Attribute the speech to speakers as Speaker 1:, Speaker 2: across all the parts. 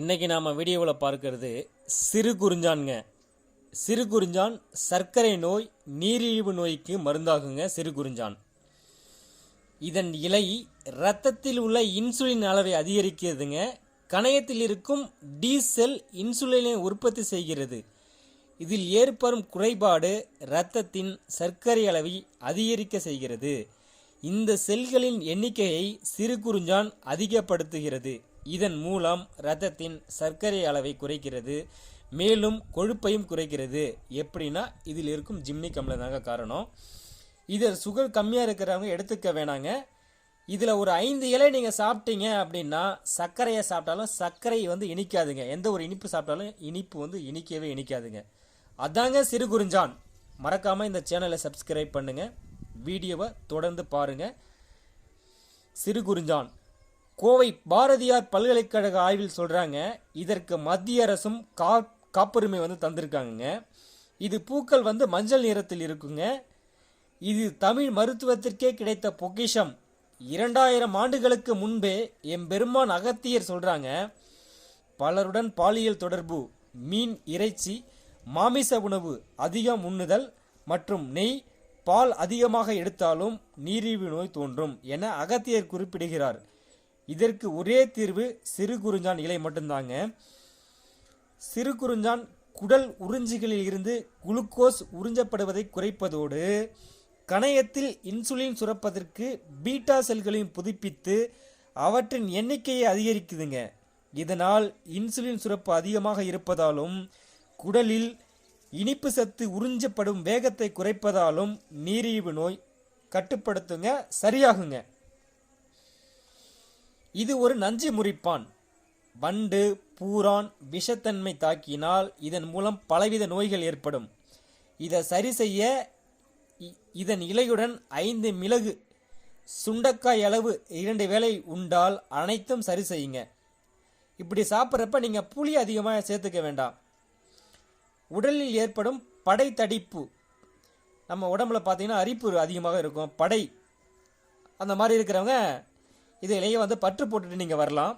Speaker 1: இன்றைக்கி நாம் வீடியோவில் பார்க்கறது சிறு குறிஞ்சான்ங்க. சிறு குறிஞ்சான் சர்க்கரை நோய் நீரிழிவு நோய்க்கு மருந்தாகுங்க சிறு குறிஞ்சான். இதன் இலை இரத்தத்தில் உள்ள இன்சுலின் அளவை அதிகரிக்கிறதுங்க. கணையத்தில் இருக்கும் டீசல் இன்சுலினை உற்பத்தி செய்கிறது. இதில் ஏற்படும் குறைபாடு இரத்தத்தின் சர்க்கரை அளவை அதிகரிக்க செய்கிறது. இந்த செல்களின் எண்ணிக்கையை சிறு குறிஞ்சான் அதிகப்படுத்துகிறது. இதன் மூலம் இரத்தத்தின் சர்க்கரை அளவை குறைக்கிறது மேலும் கொழுப்பையும் குறைக்கிறது. எப்படின்னா இதில் இருக்கும் ஜிம்னிக் அமிலம் தாங்க காரணம். இதில் சுகர் கம்மியாக இருக்கிறவங்க எடுத்துக்க வேணாங்க. இதில் ஒரு ஐந்து இலை நீங்கள் சாப்பிட்டீங்க அப்படின்னா சர்க்கரையை சாப்பிட்டாலும் சர்க்கரை வந்து இனிக்காதுங்க. எந்த ஒரு இனிப்பு சாப்பிட்டாலும் இனிப்பு வந்து இனிக்கவே இனிக்காதுங்க. அதாங்க சிறு குறிஞ்சான். மறக்காமல் இந்த சேனலை சப்ஸ்கிரைப் பண்ணுங்கள் வீடியோவை தொடர்ந்து பாருங்கள் சிறு குறிஞ்சான். கோவை பாரதியார் பல்கலைக்கழக ஆய்வில் சொல்கிறாங்க இதற்கு மத்திய அரசும் கா காப்புரிமை வந்து தந்திருக்காங்கங்க. இது பூக்கள் வந்து மஞ்சள் நிறத்தில் இருக்குங்க. இது தமிழ் மருத்துவத்திற்கே கிடைத்த பொக்கிஷம். இரண்டாயிரம் ஆண்டுகளுக்கு முன்பே எம்பெருமான் அகத்தியர் சொல்கிறாங்க பலருடன் பாலியல் தொடர்பு மீன் இறைச்சி மாமிச உணவு அதிகம் உண்ணுதல் மற்றும் நெய் பால் அதிகமாக எடுத்தாலும் நீரிழிவு நோய் தோன்றும் என அகத்தியர் குறிப்பிடுகிறார். இதற்கு ஒரே தீர்வு சிறு குறிஞ்சான் இலை மட்டும்தாங்க. சிறு குறிஞ்சான் குடல் உறிஞ்சிகளில் இருந்து குளுக்கோஸ் உறிஞ்சப்படுவதை குறைப்பதோடு கணையத்தில் இன்சுலின் சுரப்பதற்கு பீட்டா செல்களையும் புதுப்பித்து அவற்றின் எண்ணிக்கையை அதிகரிக்குதுங்க. இதனால் இன்சுலின் சுரப்பு அதிகமாக இருப்பதாலும் குடலில் இனிப்பு சத்து உறிஞ்சப்படும் வேகத்தை குறைப்பதாலும் நீரிழிவு நோய் கட்டுப்படுத்துங்க சரியாகுங்க. இது ஒரு நஞ்சு முறிப்பான். வண்டு பூரான் விஷத்தன்மை தாக்கினால் இதன் மூலம் பலவித நோய்கள் ஏற்படும். இதை சரி செய்ய இதன் இலையுடன் ஐந்து மிளகு சுண்டக்காய் அளவு இரண்டு வேளை உண்டால் அனைத்தும் சரி செய்யுங்க. இப்படி சாப்பிட்றப்ப நீங்கள் புளி அதிகமாக சேர்த்துக்க வேண்டாம். உடலில் ஏற்படும் படை தடிப்பு. நம்ம உடம்புல பார்த்தீங்கன்னா அரிப்பு அதிகமாக இருக்கும். படை. அந்த மாதிரி இருக்கிறவங்க இதிலேயே வந்து பற்று போட்டுட்டு நீங்கள் வரலாம்.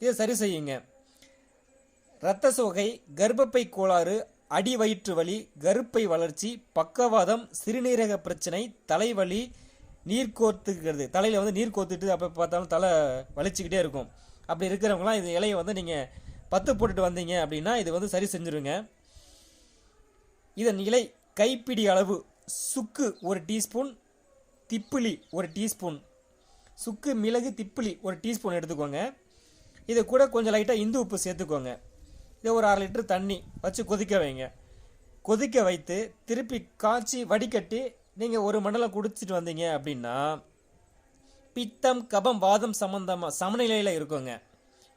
Speaker 1: இதை சரி செய்யுங்க. இரத்த சோகை கர்ப்பப்பை கோளாறு அடி வயிற்று வலி கருப்பை வளர்ச்சி பக்கவாதம் சிறுநீரக பிரச்சனை தலைவலி நீர் கோர்த்துக்கிறது தலையில் வந்து நீர் கோர்த்துட்டு அப்போ பார்த்தாலும் தலை வலிச்சுக்கிட்டே இருக்கும். அப்படி இருக்கிறவங்களாம் இது இலையை வந்து நீங்கள் பத்து போட்டுட்டு வந்தீங்க அப்படின்னா இது வந்து சரி செஞ்சுருங்க. இதன் இலை கைப்பிடி அளவு. சுக்கு ஒரு டீஸ்பூன் திப்பிலி ஒரு டீஸ்பூன். சுக்கு மிளகு திப்பிலி ஒரு டீஸ்பூன் எடுத்துக்கோங்க. இது கூட கொஞ்சம் லைட்டாக இந்து உப்பு சேர்த்துக்கோங்க. இதை ஒரு அரை லிட்டர் தண்ணி வச்சு கொதிக்க வைங்க. கொதிக்க வைத்து திருப்பி காய்ச்சி வடிகட்டி நீங்கள் ஒரு மண்டலம் குடிச்சிட்டு வந்தீங்க அப்படின்னா பித்தம் கபம் வாதம் சம்பந்தமாக சமநிலையில் இருக்குங்க.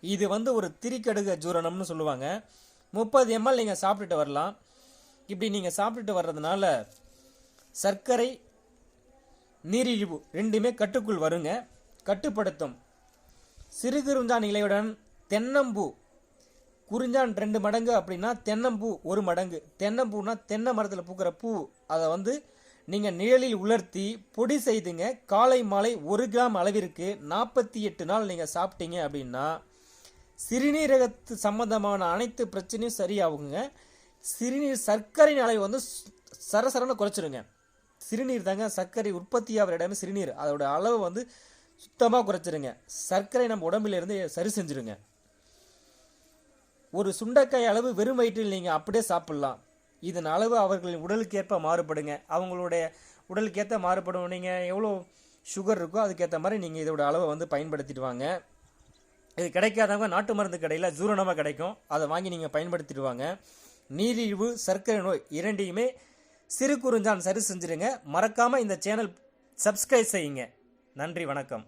Speaker 1: இது வந்து ஒரு திரிக்கடுக ஜூரணம்னு சொல்லுவாங்க. முப்பது எம்எல் நீங்கள் சாப்பிட்டுட்டு வரலாம். இப்படி நீங்கள் சாப்பிட்டுட்டு வர்றதுனால சர்க்கரை நீரிழிவு ரெண்டுமே கட்டுக்குள் வருங்க. கட்டுப்படுத்தும். சிறு இலையுடன் தென்னம்பூ. குறிஞ்சான் ரெண்டு மடங்கு அப்படின்னா தென்னம்பூ ஒரு மடங்கு. தென்னம்பூனா தென்னை மரத்தில் பூக்கிற பூ. அதை வந்து நீங்கள் நிழலில் உலர்த்தி பொடி செய்துங்க. காலை மாலை ஒரு கிராம் அளவிற்கு நாற்பத்தி எட்டு நாள் நீங்கள் சாப்பிட்டீங்க அப்படின்னா சிறுநீரகத்து சம்பந்தமான அனைத்து பிரச்சனையும் சரியாகுங்க. சிறுநீர் சர்க்கரையின் அளவை வந்து சரசரன்னு குறைச்சிருங்க. சிறுநீர் தாங்க சர்க்கரை உற்பத்தியாகிற இடமே சிறுநீர். அதோட அளவு வந்து சுத்தமாக குறைச்சிருங்க. சர்க்கரை நம்ம உடம்புலேருந்து சரி செஞ்சுருங்க. ஒரு சுண்டைக்காய் அளவு வெறும் வயிற்றில் நீங்கள் அப்படியே சாப்பிட்லாம். இதன் அளவு அவர்களின் உடலுக்கேற்ப மாறுபடுங்க. அவங்களுடைய உடலுக்கேற்ற மாறுபடும். நீங்கள் எவ்வளோ சுகர் இருக்கோ அதுக்கேற்ற மாதிரி நீங்கள் இதோட அளவை வந்து பயன்படுத்திட்டு வாங்க. இது கிடைக்காதவங்க நாட்டு மருந்து கடையில் ஜூரணமாக கிடைக்கும். அதை வாங்கி நீங்கள் பயன்படுத்திட்டு வாங்க. நீரிழிவு சர்க்கரை நோய் இரண்டையுமே சிறு குறுஞ்சான் சரி செஞ்சிருங்க. மறக்காமல் இந்த சேனல் சப்ஸ்கிரைப் செய்யுங்க. நன்றி வணக்கம்.